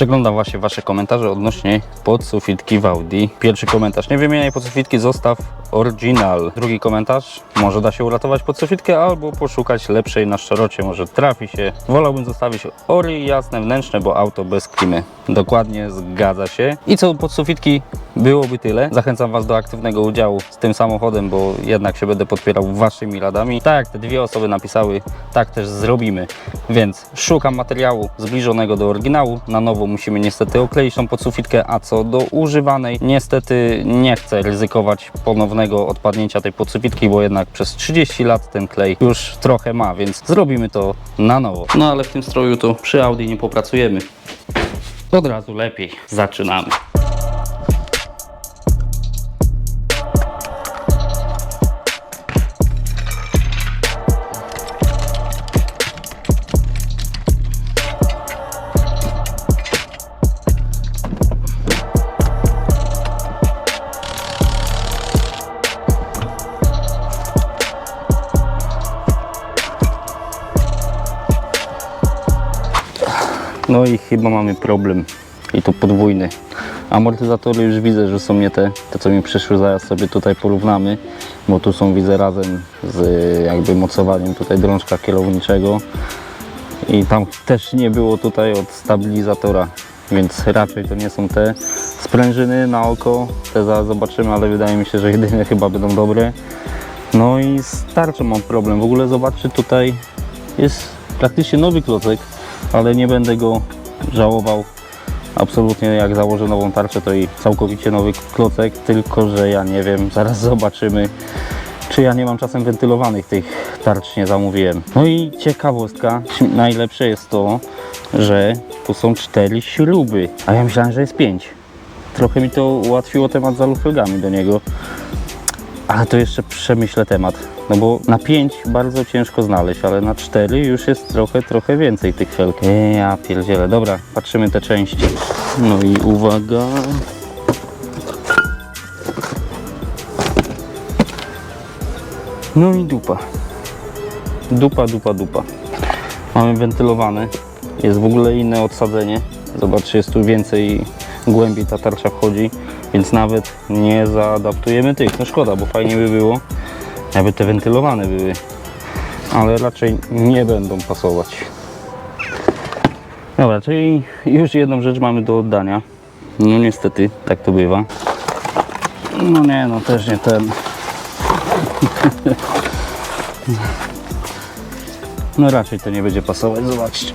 Przeglądam właśnie Wasze komentarze odnośnie podsufitki w Audi. Pierwszy komentarz, nie wymieniaj podsufitki, zostaw oryginal. Drugi komentarz, może da się uratować podsufitkę albo poszukać lepszej na szczerocie, może trafi się. Wolałbym zostawić ory jasne wnętrzne, bo auto bez klimy. Dokładnie, zgadza się. I co do podsufitki, byłoby tyle. Zachęcam Was do aktywnego udziału z tym samochodem, bo jednak się będę podpierał Waszymi radami. Tak jak te dwie osoby napisały, tak też zrobimy. Więc szukam materiału zbliżonego do oryginału. Na nowo musimy niestety okleić tą podsufitkę, a co do używanej, niestety nie chcę ryzykować ponownego odpadnięcia tej podsufitki, bo jednak przez 30 lat ten klej już trochę ma, więc zrobimy to na nowo. No ale w tym stroju to przy Audi nie popracujemy. Od razu lepiej. Zaczynamy. No i chyba mamy problem. I to podwójny. Amortyzatory już widzę, że są nie te, te co mi przyszły, zaraz sobie tutaj porównamy, bo tu są widzę razem z jakby mocowaniem tutaj drążka kierowniczego i tam też nie było tutaj od stabilizatora, więc raczej to nie są te sprężyny na oko, te zaraz zobaczymy, ale wydaje mi się, że jedyne chyba będą dobre. No i z mam problem, w ogóle zobaczcie tutaj jest praktycznie nowy klocek, ale nie będę go żałował. Absolutnie jak założę nową tarczę to i całkowicie nowy klocek, tylko że ja nie wiem, zaraz zobaczymy czy ja nie mam czasem wentylowanych tych tarcz nie zamówiłem. No i ciekawostka, najlepsze jest to, że tu są cztery śruby, a ja myślałem, że jest pięć. Trochę mi to ułatwiło temat z alufelgami do niego, ale to jeszcze przemyślę temat. No bo na 5 bardzo ciężko znaleźć, ale na 4 już jest trochę, trochę więcej tych felg. Eee, ja pierdzielę. Dobra, patrzymy te części. No i uwaga. No i dupa. Dupa, dupa, dupa. Mamy wentylowane. Jest w ogóle inne odsadzenie. Zobaczcie, jest tu więcej głębiej ta tarcza wchodzi, więc nawet nie zaadaptujemy tych. No szkoda, bo fajnie by było, jakby te wentylowane były, ale raczej nie będą pasować. Dobra, czyli już jedną rzecz mamy do oddania. No niestety, tak to bywa. No nie, no też nie ten. No raczej to nie będzie pasować, zobaczcie.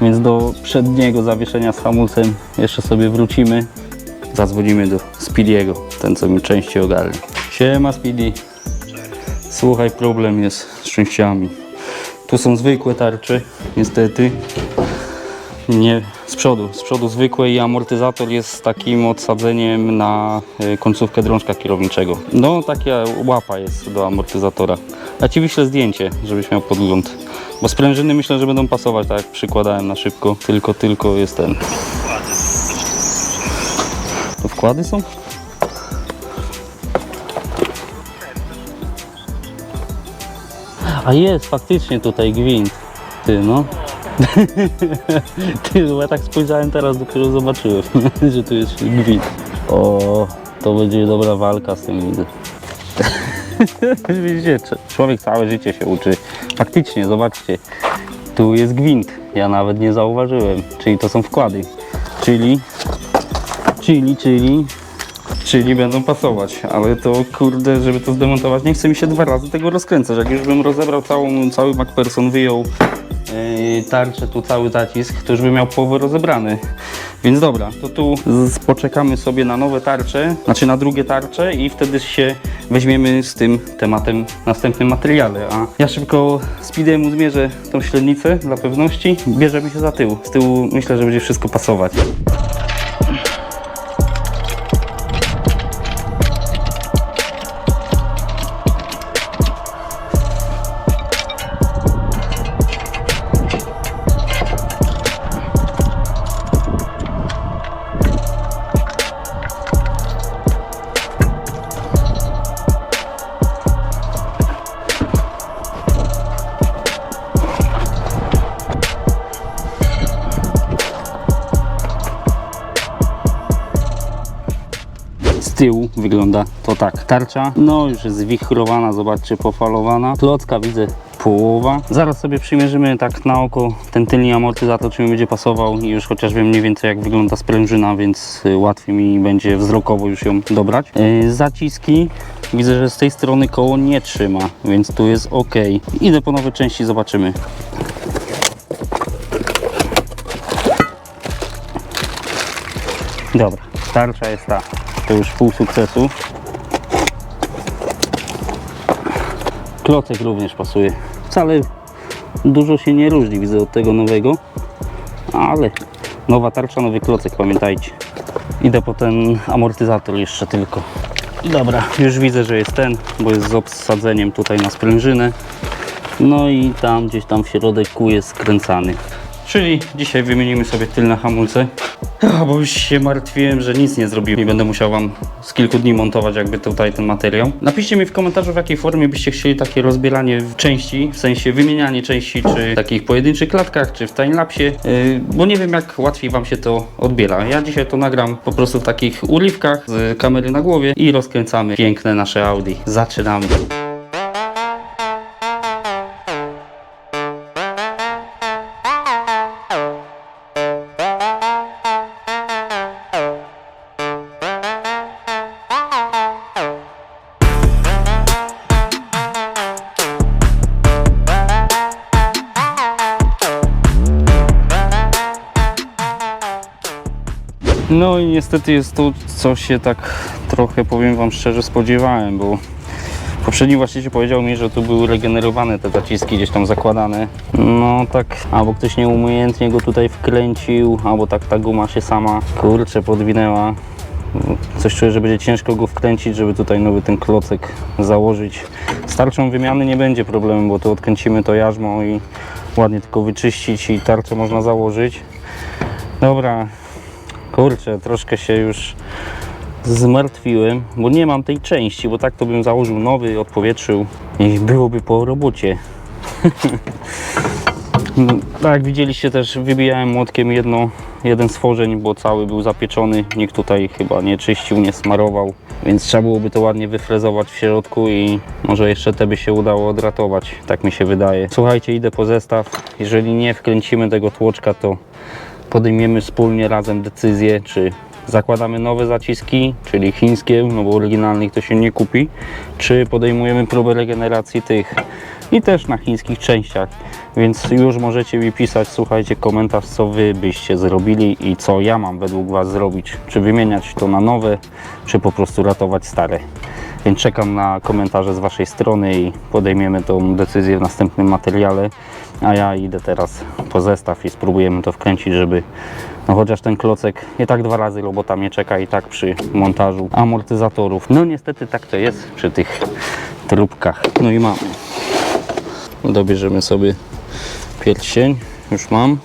Więc do przedniego zawieszenia z hamulcem jeszcze sobie wrócimy. Zadzwonimy do Speedy'ego, ten co mi częściej ogarnia. Siema Speedy. Słuchaj, problem jest z częściami. Tu są zwykłe tarcze, niestety. Nie, z przodu, z przodu zwykłe i amortyzator jest takim odsadzeniem na y, końcówkę drążka kierowniczego. No taka łapa jest do amortyzatora. Ja Ci wyślę zdjęcie, żebyś miał podgląd. Bo sprężyny myślę, że będą pasować, tak jak przykładałem na szybko. Tylko, tylko jest ten. To wkłady są? A jest faktycznie tutaj gwint. Ty no. Ty, bo ja tak spojrzałem teraz, dopiero zobaczyłem, że tu jest gwint. O, to będzie dobra walka z tym widzę. Widzicie, człowiek całe życie się uczy. Faktycznie, zobaczcie, tu jest gwint. Ja nawet nie zauważyłem. Czyli to są wkłady. Czyli, czyli, czyli, czyli będą pasować. Ale to kurde, żeby to zdemontować, nie chce mi się dwa razy tego rozkręcać. Jak już bym rozebrał całą, cały MacPherson, wyjął tarczę, tu cały zacisk, już bym miał połowę rozebrany. Więc dobra, to tu poczekamy sobie na nowe tarcze, znaczy na drugie tarcze i wtedy się weźmiemy z tym tematem w następnym materiale. A ja szybko speedemu zmierzę tą średnicę dla pewności. Bierzemy się za tył. Z tyłu myślę, że będzie wszystko pasować. Wygląda to tak. Tarcza, no już zwichrowana, zobaczcie, pofalowana. Klocka widzę połowa. Zaraz sobie przymierzymy tak na oko ten tylny amortyzator, czy mi będzie pasował i już chociaż wiem mniej więcej jak wygląda sprężyna, więc y, łatwiej mi będzie wzrokowo już ją dobrać. Yy, zaciski, widzę, że z tej strony koło nie trzyma, więc tu jest ok. Idę po nowe części, zobaczymy. Dobra, tarcza jest ta. To już pół sukcesu. Klocek również pasuje. Wcale dużo się nie różni, widzę, od tego nowego. Ale nowa tarcza, nowy klocek, pamiętajcie. Idę po ten amortyzator jeszcze tylko. Dobra, już widzę, że jest ten, bo jest z obsadzeniem tutaj na sprężynę. No i tam gdzieś tam w środek kół jest skręcany. Czyli dzisiaj wymienimy sobie tylne hamulce. Bo już się martwiłem, że nic nie zrobiłem i będę musiał Wam z kilku dni montować jakby tutaj ten materiał. Napiszcie mi w komentarzu w jakiej formie byście chcieli takie rozbieranie części, w sensie wymienianie części, czy w takich pojedynczych klatkach, czy w timelapsie, yy, bo nie wiem jak łatwiej Wam się to odbiera. Ja dzisiaj to nagram po prostu w takich urywkach z kamery na głowie i rozkręcamy piękne nasze Audi. Zaczynamy. No i niestety jest to, co się tak trochę, powiem Wam szczerze, spodziewałem, bo poprzedni właściciel powiedział mi, że tu były regenerowane te zaciski gdzieś tam zakładane. No tak, albo ktoś nieumiejętnie go tutaj wkręcił, albo tak ta guma się sama, kurczę, podwinęła. Coś czuję, że będzie ciężko go wkręcić, żeby tutaj nowy ten klocek założyć. Z tarczą wymiany nie będzie problemu, bo tu odkręcimy to jarzmo i ładnie tylko wyczyścić i tarczę można założyć. Dobra, Kurczę, troszkę się już zmartwiłem, bo nie mam tej części, bo tak to bym założył nowy, odpowietrzył i byłoby po robocie. Tak jak widzieliście też wybijałem młotkiem jedno, jeden stworzeń, bo cały był zapieczony. Nikt tutaj chyba nie czyścił, nie smarował, więc trzeba byłoby to ładnie wyfrezować w środku i może jeszcze te by się udało odratować, tak mi się wydaje. Słuchajcie, idę po zestaw. Jeżeli nie wkręcimy tego tłoczka, to podejmiemy wspólnie razem decyzję, czy zakładamy nowe zaciski, czyli chińskie, no bo oryginalnych to się nie kupi, czy podejmujemy próbę regeneracji tych i też na chińskich częściach. Więc już możecie mi pisać, słuchajcie, komentarz, co wy byście zrobili i co ja mam według was zrobić. Czy wymieniać to na nowe, czy po prostu ratować stare. Więc czekam na komentarze z waszej strony i podejmiemy tą decyzję w następnym materiale. A ja idę teraz po zestaw i spróbujemy to wkręcić, żeby no chociaż ten klocek nie tak dwa razy robota mnie czeka i tak przy montażu amortyzatorów. No niestety tak to jest przy tych trubkach. No i mamy. Dobierzemy sobie pierścień. Już mam.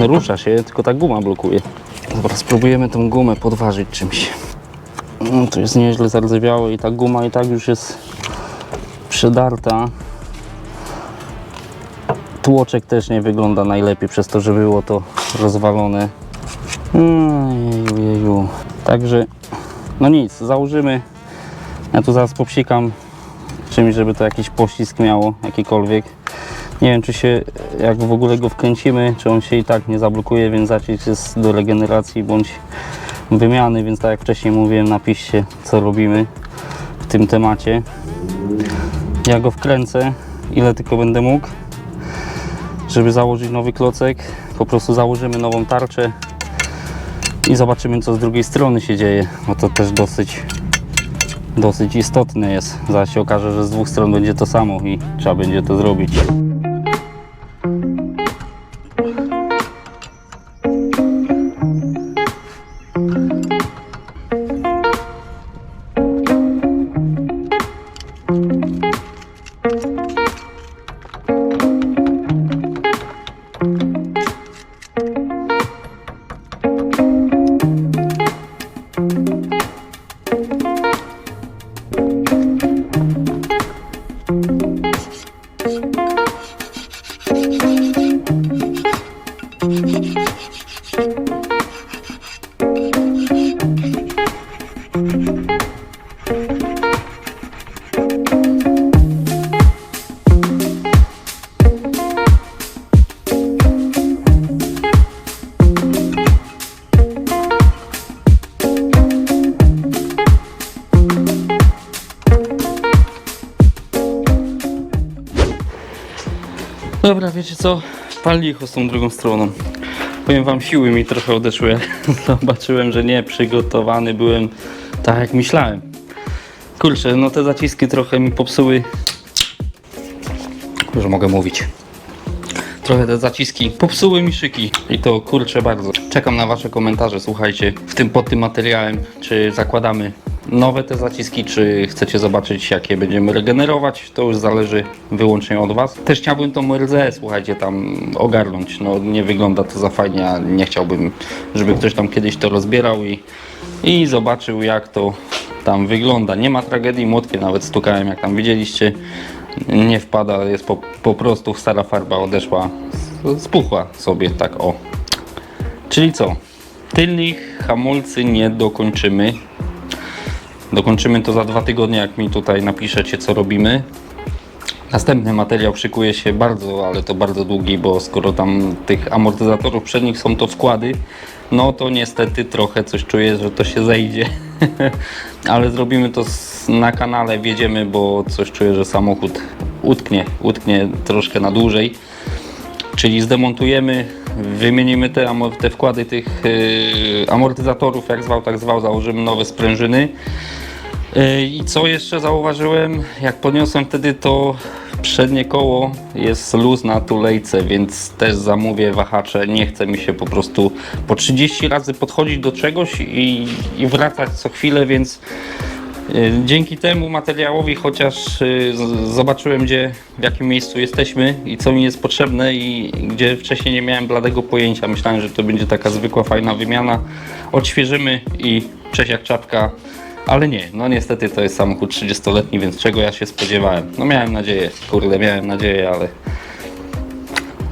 Rusza się, tylko ta guma blokuje. Dobra, spróbujemy tą gumę podważyć czymś. No, to jest nieźle zardzewiałe i ta guma i tak już jest przedarta. Tłoczek też nie wygląda najlepiej przez to, że było to rozwalone. Jeju, jeju. Także, no nic, założymy. Ja tu zaraz popsikam czymś, żeby to jakiś pościsk miało, jakikolwiek. Nie wiem, czy się, jak w ogóle go wkręcimy, czy on się i tak nie zablokuje, więc zacisk jest do regeneracji bądź wymiany, więc tak jak wcześniej mówiłem, napiszcie, co robimy w tym temacie. Ja go wkręcę, ile tylko będę mógł, żeby założyć nowy klocek. Po prostu założymy nową tarczę i zobaczymy, co z drugiej strony się dzieje, bo to też dosyć dosyć istotne jest. Zaraz się okaże, że z dwóch stron będzie to samo i trzeba będzie to zrobić. Dobra, wiecie co? Pal licho z tą drugą stroną. Powiem wam, siły mi trochę odeszły, zobaczyłem, że nie przygotowany byłem tak jak myślałem. Kurczę, no te zaciski trochę mi popsuły. Już mogę mówić. Trochę te zaciski popsuły mi szyki i to kurczę bardzo. Czekam na wasze komentarze, słuchajcie, w tym pod tym materiałem, czy zakładamy nowe te zaciski, czy chcecie zobaczyć jakie będziemy regenerować, to już zależy wyłącznie od was. Też chciałbym tą RZE, słuchajcie, tam ogarnąć, no nie wygląda to za fajnie, a nie chciałbym, żeby ktoś tam kiedyś to rozbierał i, i zobaczył jak to tam wygląda. Nie ma tragedii, młotkiem nawet stukałem, jak tam widzieliście nie wpada, jest po, po prostu stara farba odeszła, spuchła sobie tak o. Czyli co? Tylnych hamulcy nie dokończymy. Dokończymy to za dwa tygodnie, jak mi tutaj napiszecie co robimy. Następny materiał szykuje się bardzo, ale to bardzo długi, bo skoro tam tych amortyzatorów przednich są to wkłady, no to niestety trochę coś czuję, że to się zejdzie. ale zrobimy to na kanale, wjedziemy, bo coś czuję, że samochód utknie, utknie troszkę na dłużej. Czyli zdemontujemy, wymienimy te, te wkłady tych yy, amortyzatorów, jak zwał, tak zwał, założymy nowe sprężyny. Yy, I co jeszcze zauważyłem, jak podniosłem wtedy to przednie koło jest luz na tulejce, więc też zamówię wahacze. Nie chce mi się po prostu po 30 razy podchodzić do czegoś i, i wracać co chwilę, więc dzięki temu materiałowi chociaż z- zobaczyłem gdzie, w jakim miejscu jesteśmy i co mi jest potrzebne i gdzie wcześniej nie miałem bladego pojęcia. Myślałem, że to będzie taka zwykła, fajna wymiana. Odświeżymy i cześć jak czapka. Ale nie, no niestety to jest samochód 30-letni, więc czego ja się spodziewałem? No miałem nadzieję, kurde, miałem nadzieję, ale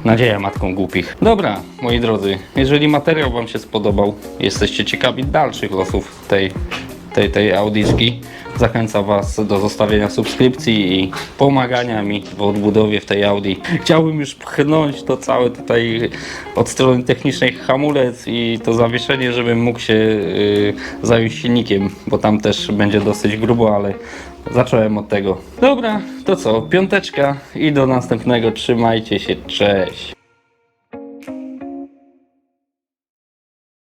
nadzieja matką głupich. Dobra, moi drodzy, jeżeli materiał Wam się spodobał, jesteście ciekawi dalszych losów tej, tej, tej audyjski, zachęcam Was do zostawienia subskrypcji i pomagania mi w odbudowie w tej Audi. Chciałbym już pchnąć to całe tutaj od strony technicznej hamulec i to zawieszenie, żebym mógł się y, zająć silnikiem, bo tam też będzie dosyć grubo, ale zacząłem od tego. Dobra, to co, piąteczka i do następnego. Trzymajcie się, cześć.